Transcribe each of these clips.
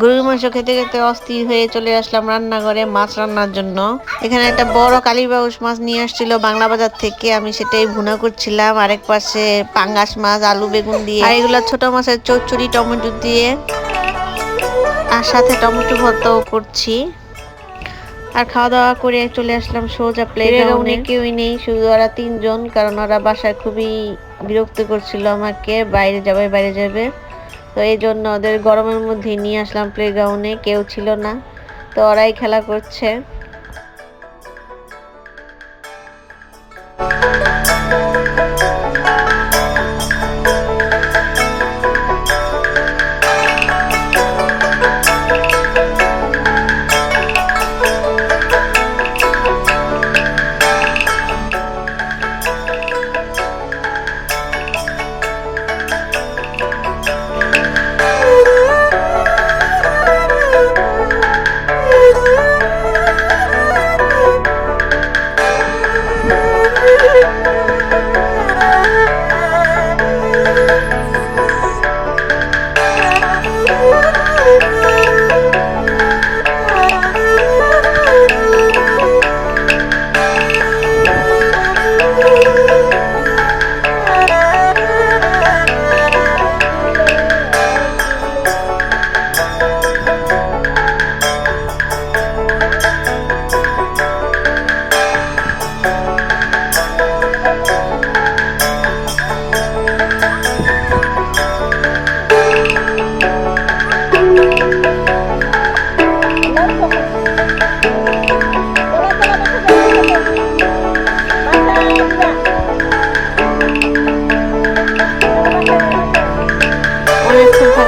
গরুর মাংস খেতে খেতে অস্থির হয়ে চলে আসলাম রান্নাঘরে মাছ রান্নার জন্য। এখানে একটা বড় কালীবাউস মাছ নিয়ে আসছিল বাংলা বাজার থেকে। আমি সেটাই ভুনা করছিলাম। আরেক পাশে পাঙ্গাস মাছ, আলু বেগুন দিয়ে, আর এগুলো ছোট মাছের চচ্চড়ি, টমেটো দিয়ে, আর সাথে টমেটো ভর্তাও করছি। আর খাওয়া দাওয়া করে চলে আসলাম সোজা প্লেগ্রাউন্ডে কেউই নেই, শুধু ওরা তিনজন, কারণ ওরা বাসায় খুবই বিরক্ত করছিল আমাকে। বাইরে যাবে বাইরে যাবে। তো এই জন্য ওদের গরমের মধ্যে নিয়ে আসলাম প্লেগ্রাউন্ডে কেউ ছিল না। তো ওরাই খেলা করছে।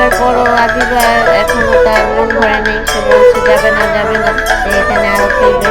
থাকার পরও আদিবার এখনও তার মন ভরে নেই, সে বলছে, যাবে না যাবে না। সে এখানে আরও খেলবে।